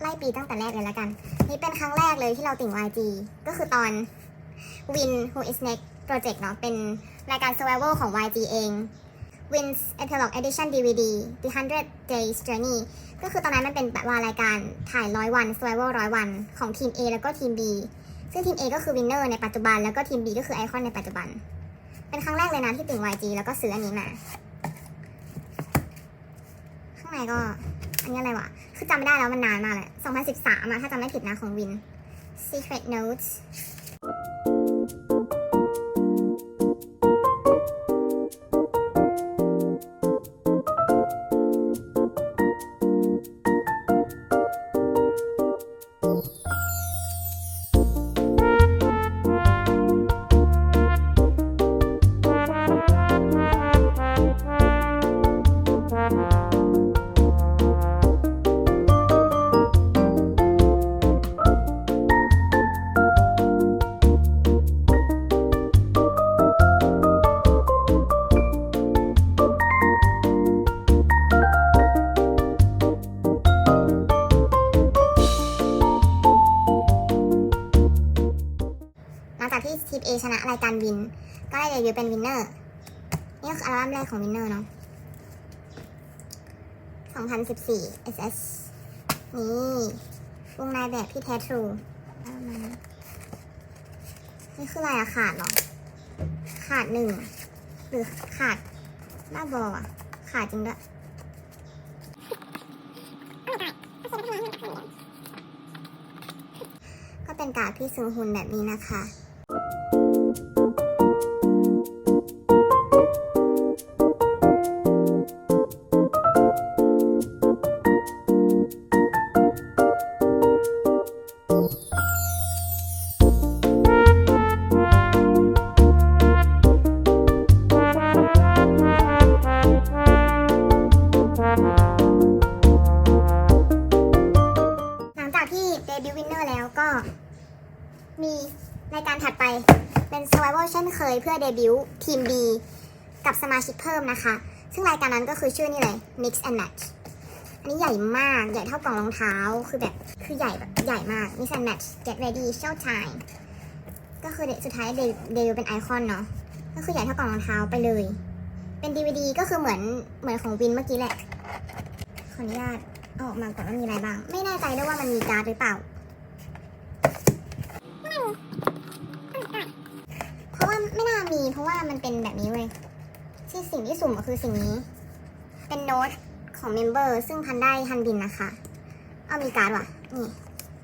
ไล่ปีตั้งแต่แรกเลยแล้วกัน นี่เป็นครั้งแรกเลยที่เราติ่ง YG ก็คือตอน Win Who is Next Project เนาะเป็นรายการ Survival ของ YG เอง Win's Epilogue Edition DVD The 100 Days Journey ก็คือตอนนั้นมันเป็นแบบว่ารายการถ่ายร้อยวัน Survival ร้อยวันของทีม A แล้วก็ทีม B ซึ่งทีม A ก็คือ Winner ในปัจจุบันแล้วก็ทีม B ก็คือไอคอนในปัจจุบัน เป็นครั้งแรกเลยนะที่ติ่ง YG แล้วก็ซื้ออันนี้มา ข้างในก็ อันนี้อะไรวะ คือจำไม่ได้แล้วมันนานมากเลย2013อะถ้าจำไม่ผิดนะของวิน Secret Notes รายการวิน ก็ได้เดบิวต์เป็นวินเนอร์นี่ก็คืออัลบั้มแรกของวินเนอร์เนาะ2014 SS นี่วงนายแบบที่แท้ทรูนี่คืออะไรอะขาดเหรอ ขาดหนึ่ง หรือขาดบ้าบออะขาดจริงด้วยก็เป็นการดพี่ซึงฮุนแบบนี้นะคะ หลังจากที่เดบิวต์วินเนอร์แล้วก็มีรายการถัดไปเป็น Survival เช่นเคยเพื่อเดบิวต์ทีม B กับสมาชิกเพิ่มนะคะ ซึ่งรายการนั้นก็คือชื่อนี่เลย Mix and Match อันนี้ใหญ่มากใหญ่เท่ากล่องรองเท้าคือแบบคือใหญ่แบบใหญ่มาก Mix and Match Get Ready Show Time ก็คือเดสุดท้ายเดเดบิวต์เป็นไอคอนเนาะก็คือใหญ่เท่ากล่องรองเท้าไปเลย เป็น DVD ก็คือเหมือนเหมือนของวินเมื่อกี้แหละ ขออนุญาตเอาออกมาก่อนว่ามีอะไรบ้าง ไม่แน่ใจด้วยว่ามันมีการ์ดหรือเปล่า เพราะว่าไม่น่ามี เพราะว่ามันเป็นแบบนี้เว้ยที่สิ่งที่สุ่มก็คือสิ่งนี้ เป็นโน้ตของเมมเบอร์ซึ่งพันได้ฮันบินนะคะ เอามีการ์ดว่ะ นี่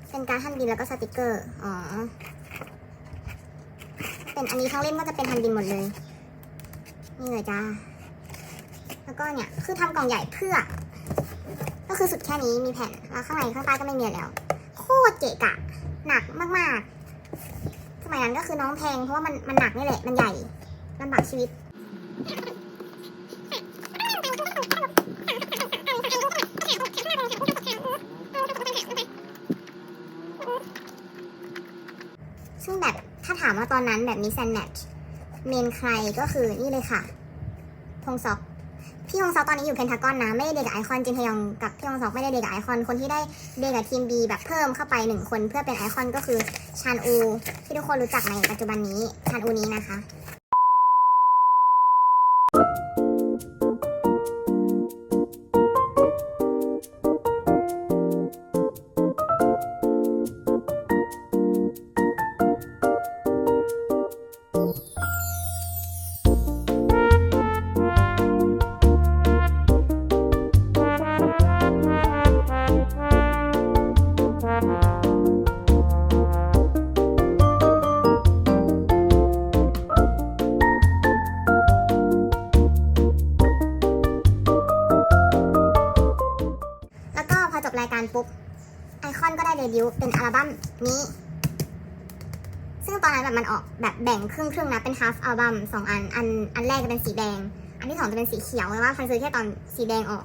เป็นการ์ดฮันบินแล้วก็สติกเกอร์ อ๋อ เป็นอันนี้ทั้งเล่มก็จะเป็นฮันบินหมดเลย นี่เลยจ้า แล้วก็เนี่ยคือทำกล่องใหญ่เพื่อ ก็คือสุดแค่นี้มีแผ่นแล้วข้างในข้างใต้ก็ไม่มีแล้ว โคตรเกะกะ หนักมากๆ สมัยนั้นก็คือน้องแพงเพราะว่ามันมันหนักนี่แหละมันใหญ่ลำบากชีวิตซึ่งแบบถ้าถามว่าตอนนั้นแบบนี้แซนแมทเมนใครก็คือนี่เลยค่ะ พงซอก พี่ฮงซอกตอนนี้อยู่เพนทากอนนะไม่ได้เดทกับไอคอนจินฮยองกับพี่ฮงซอกไม่ได้เดทกับไอคอนคนที่ได้เดทกับทีมบีแบบเพิ่มเข้าไปหนึ่งคนเพื่อเป็นไอคอนก็คือชานอูที่ทุกคนรู้จักในปัจจุบันนี้ชานอูนี้นะคะ ปุ๊บไอคอนก็ได้เดบิวต์เป็นอัลบั้มนี้ ซึ่งตอนนั้นแบบมันออกแบบแบ่งครึ่งครึ่งๆนะเป็นฮาฟอัลบั้มสองอันอันอันแรกจะเป็นสีแดง อันที่สองจะเป็นสีเขียวแต่ว่าคันซื้อแค่ตอนสีแดงออก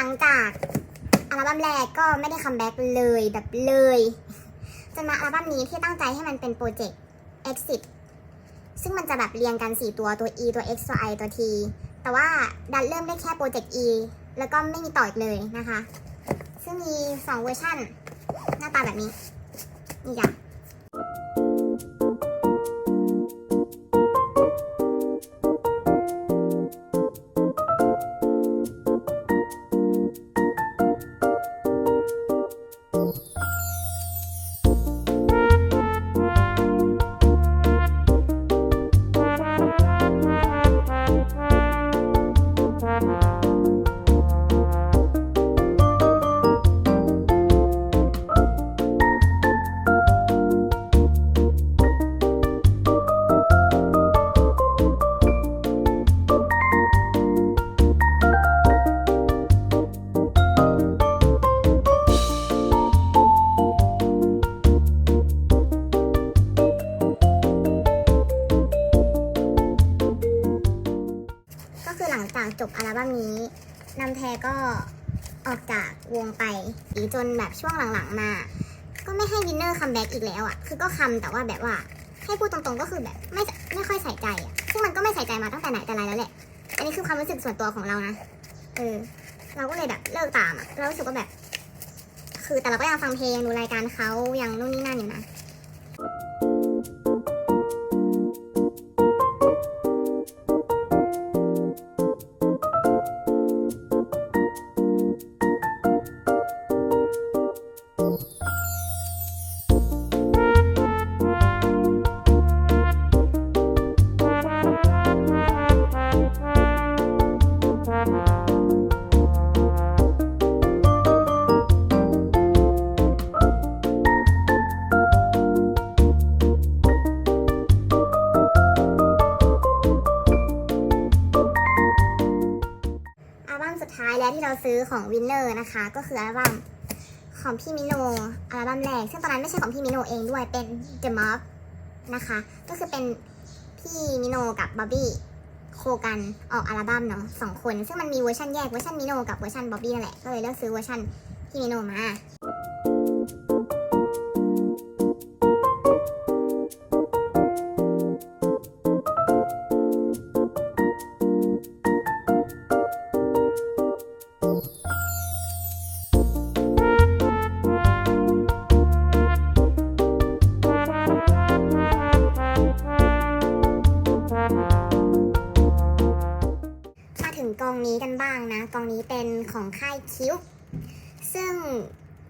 หลังจากอัลบั้มแรกก็ไม่ได้คัมแบ็กเลยแบบเลยจนมาอัลบั้มนี้ที่ตั้งใจให้มันเป็นโปรเจกต์ exit ซึ่งมันจะแบบเรียงกัน 4 ตัวตัว e ตัว x ตัว i ตัว t แต่ว่าดันเริ่มได้แค่โปรเจกต์ e แล้วก็ไม่มีต่ออีกเลยนะคะ ซึ่งมี 2 เวอร์ชันหน้าตาแบบนี้ นี่จ้ะ บั้มนี้นำแทก็ออกจากวงไปหรือจนแบบช่วงหลังๆมา ก็ไม่ให้วินเนอร์คัมแบ็กอีกแล้วอะ่ะ คือก็คำแต่ว่าแบบว่าให้พูดตรงๆก็คือแบบไม่ไม่ค่อยใส่ใจอะ่ะ ซึ่งมันก็ไม่ใส่ใจมาตั้งแต่ไหนแต่ไรแล้วแหละ อันนี้คือความรู้สึกส่วนตัวของเรานะ เออ เราก็เลยแบบเลิกตามอะ่ะ เรารู้สึกว่าแบบ คือแต่เราก็ยังฟังเพลงดูรายการเขายังนู่นนี่นั่นอยู่นะ ที่เราซื้อของวินเนอร์นะคะ ก็คืออัลบั้มของพี่มิโนอัลบั้มแรก ซึ่งตอนนั้นไม่ใช่ของพี่มิโนเองด้วยเป็น The Mob นะคะ ก็คือเป็นพี่มิโนกับบ๊อบบี้โคกันออกอัลบั้มเนาะสองคน ซึ่งมันมีเวอร์ชันแยกเวอร์ชันมิโนกับเวอร์ชันบ๊อบบี้นั่นแหละ ก็เลยเลือกซื้อเวอร์ชันพี่มิโนมา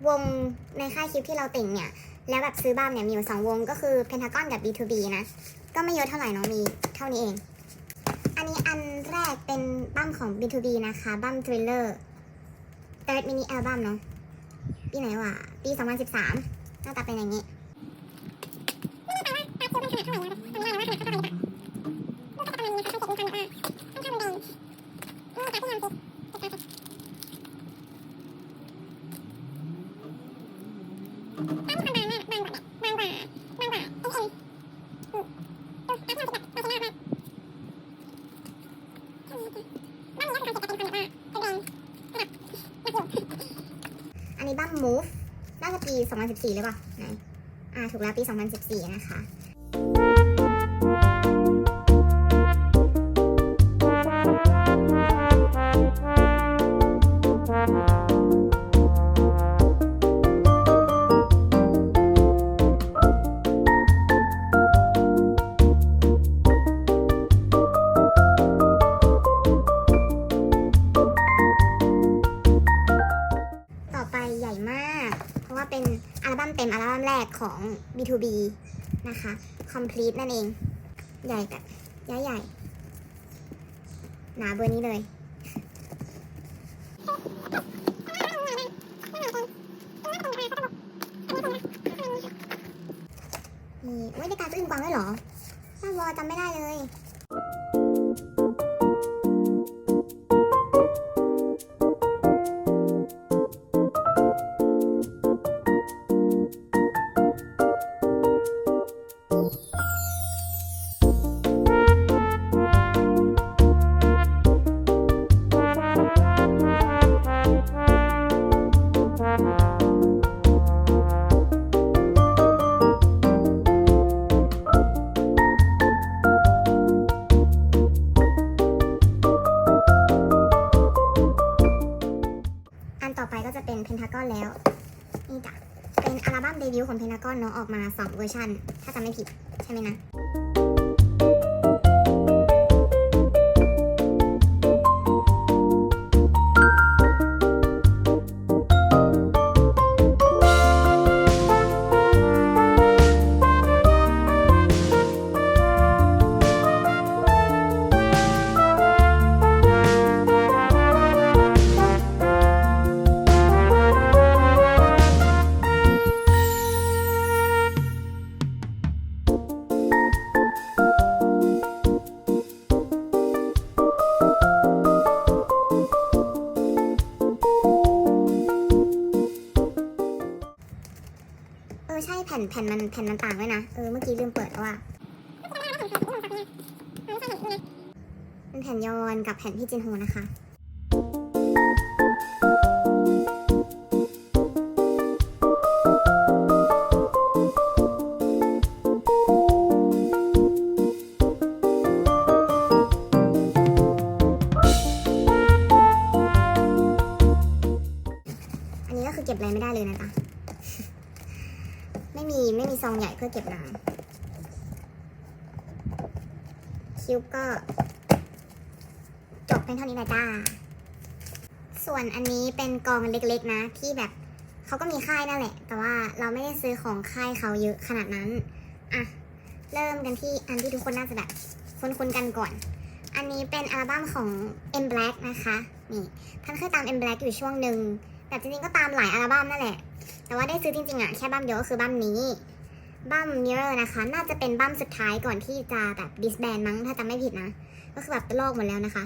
วงในค่ายคิวที่เราติ่งเนี่ย แล้วแบบซื้อบ้ามเนี่ยมีอยู่สองวงก็คือ Pentagon กับ B2B นะ ก็ไม่เยอะเท่าไหร่เนาะมีเท่านี้เอง อันนี้อันแรกเป็นบั้มของ B2B นะคะบั้ม Thriller Third Mini Album เนาะปีไหนวะปี 2013 หน้าตาเป็นอย่างนี้ อันนี้บัมมูฟน่าจะปี 2014 หรือเปล่าไหนอ่า ถูกแล้วปี 2014 นะคะ to B นะคะ Complete นั่นเอง ใหญ่แบบใหญ่ใหญ่ หนาเบอร์นี้เลยนี่ไว้ในการซื้ออึ่งกวางด้วยเหรอน่าวอจำไม่ได้เลย ชันถ้าจำไม่ผิด ผ่นแผ่นมันแผ่นมันต่างด้วยนะ เออเมื่อกี้ลืมเปิดแล้วว่าเป็นแผ่นยอนกับแผ่นพี่จินโฮนะคะ ไม่มีไม่มีซองใหญ่เพื่อเก็บน้ำคิวก็ จบเป็นเท่านี้แหละจ้า ส่วนอันนี้เป็นกองเล็กๆนะ ที่แบบเขาก็มีค่ายนั่นแหละ แต่ว่าเราไม่ได้ซื้อของค่ายเขาเยอะขนาดนั้นอะเริ่มกันที่อันที่ทุกคนน่าจะแบบคุ้นๆกันก่อน อันนี้เป็นอัลบั้มของ M Black นะคะ นี่ท่านเคยตาม M Black อยู่ช่วงหนึ่ง แต่จริงๆก็ตามหลายอัลบั้มนั่นแหละ แต่ว่าได้ซื้อจริงๆอะแค่บั้มเดียวก็คือบั้มนี้บั้มมิเรอร์นะคะ น่าจะเป็นบั้มสุดท้ายก่อนที่จะแบบดิสแบนมั้งถ้าจำไม่ผิดนะ ก็คือแบบลอกหมดแล้วนะคะ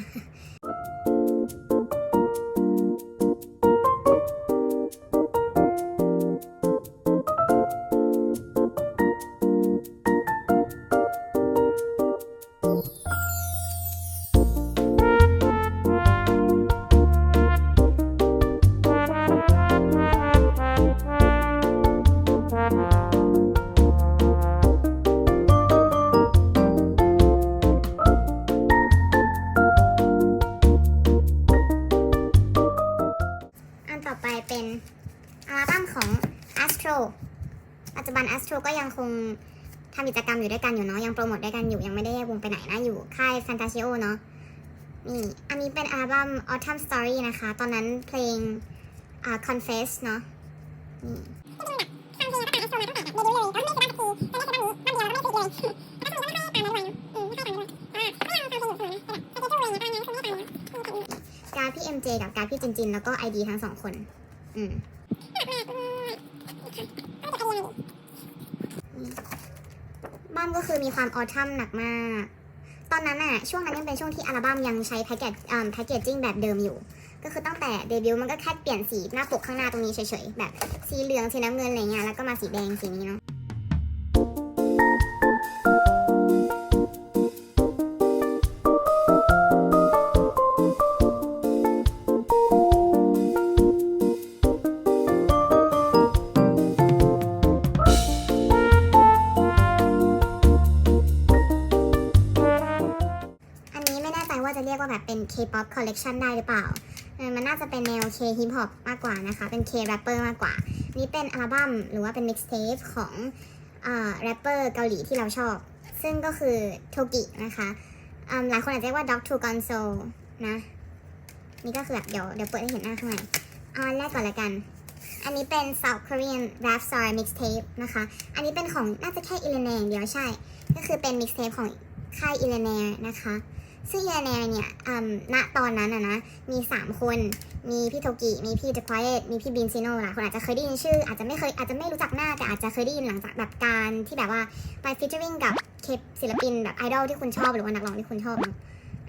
จจุบัน Astro ก็ยังคงทำกิจกรรมอยู่ด้วยกันอยู่เนาะยังโปรโมทด้วยกันอยู่ยังไม่ได้แยกวงไปไหนนะอยู่ค่าย Fantasio เนาะนี่อันนี้เป็นอัลบั้ม Autumn Story นะคะ ตอนนั้นเพลงอ่า Confess เนาะนี่การดพี่ MJ กับการดพี่จินจิน แล้วก็ ID ทั้งสองคน อืม บ้มก็คือมีความออทัมหนักมาก ตอนนั้นอะช่วงนั้นยังเป็นช่วงที่อัลบั้มยังใช้แพ็กเกจอ่าแพ็กเกจจิ้งแบบเดิมอยู่ ก็คือตั้งแต่เดบิวต์มันก็แค่เปลี่ยนสีหน้าปกข้างหน้าตรงนี้เฉยๆ แบบสีเหลืองสีน้ำเงินอะไรเงี้ยแล้วก็มาสีแดงสีนี้เนาะ K-pop collection ได้หรือเปล่า มันน่าจะเป็นแนว K-hip hop มากกว่านะคะ เป็น K-rapper มากกว่า นี่เป็นอัลบั้มหรือว่าเป็น mixtape ของอ่าแรปเปอร์เกาหลีที่เราชอบ ซึ่งก็คือโทกินะคะหลายคนอาจจะเรียกว่า Dog to Gonzo นะ นี่ก็คือแบบเดี๋ยวเดี๋ยวเปิดให้เห็นหน้าข้างในเอาอันแรกก่อนละกัน อันนี้เป็น South Korean Rap Star Mixtape นะคะ อันนี้เป็นของน่าจะแค่ i l l e n a อย่างเดียวใช่ ก็คือเป็น mixtape ของค่าย i l l e n a นะคะ ซึ่ง i l l e n a เนี่ยณตอนนั้นอะนะ มี 3 คน มีพี่โทกิ มีพี่ The Quiet มีพี่บินซิโน่หลายคนอาจจะเคยได้ยินชื่อ อาจจะไม่เคย อาจจะไม่รู้จักหน้า แต่อาจจะเคยได้ยินหลังจากแบบการที่แบบว่าไปฟีเจอริงกับเคปศิลปินแบบไอดอลที่คุณชอบหรือว่านักร้องที่คุณชอบเนาะ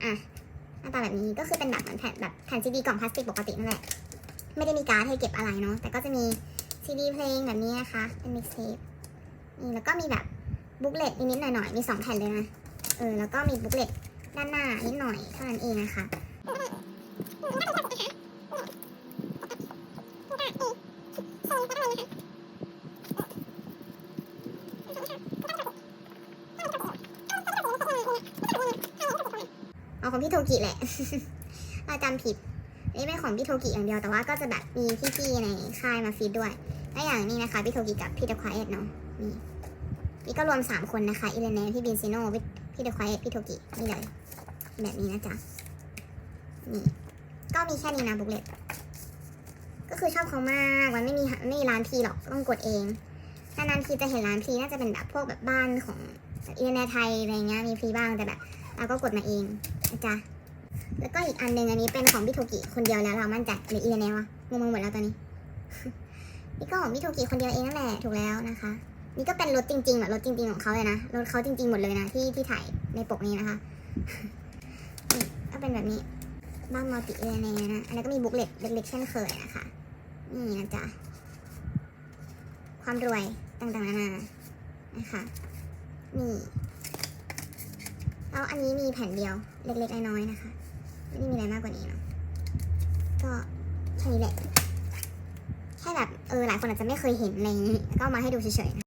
อะหน้าตาแบบนี้ก็คือเป็นแบบเหมือนแผ่นแบบแผ่นซีดีกล่องพลาสติกปกตินั่นแหละ ไม่ได้มีการ์ดให้เก็บอะไรเนาะ แต่ก็จะมีซีดีเพลงแบบนี้นะคะ เป็นมิกซ์เทปนี่แล้วก็มีแบบบุ๊กเลตนิดๆหน่อยๆ มีสองแผ่นเลยนะ เออ แล้วก็มีบุ๊กเลต ด้านหน้านิดหน่อยเท่านั้นเองนะคะเอาของพี่โทกิแหละเราจำผิดนี่เป็นของพี่โทกิอย่างเดียวแต่ว่าก็จะแบบมีพี่ๆในค่ายมาฟีดด้วยก็อย่างนี้นะคะพี่โทกิกับพี่เดอะควายเอ็ดเนาะนี่นี่ก็รวมสามคนนะคะอิเลเนพี่บินซิโน่พี่เดอะควายเอ็ดพี่โทกินี่เลย แบบนี้นะจ๊ะ นี่ ก็มีแค่นี้นะบุ๊กเลตก็คือชอบเขามากมันไม่มีไม่มีร้านพีหรอกต้องกดเองนานๆทีจะเห็นร้านพีน่าจะเป็นแบบพวกแบบบ้านของอินเทอร์เน็ตไทยอะไรเงี้ยมีพรีบ้างแต่แบบ เราก็กดมาเองนะจ๊ะแล้วก็อีกอันหนึ่งอันนี้เป็นของพี่โทกิคนเดียวแล้วเรามั่นใจหรืออีเทอร์เน็ตวะงงหมดแล้วตอนนี้ นี่ก็ของพี่โทกิคนเดียวเองนั่นแหละถูกแล้วนะคะ นี่ก็เป็นรถจริงๆแบบรถจริงๆของเขาเลยนะรถเขาจริงๆหมดเลยนะที่ที่ถ่ายในปกนี้นะคะ เป็นแบบนี้บ้านมัลติเอเนนะ อันนี้ก็มีบุ๊กเล็ตเล็กๆเช่นเคยนะคะ นี่นะจ๊ะ ความรวยต่างๆนานา นะคะ นี่ แล้วอันนี้มีแผ่นเดียวเล็กๆน้อยๆนะคะ ไม่ได้มีอะไรมากกว่านี้เนาะ ก็แค่นี้แหละ แค่แบบเออหลายคนอาจจะไม่เคยเห็นอะไรอย่างนี้ก็มาให้ดูเฉยๆนะคะ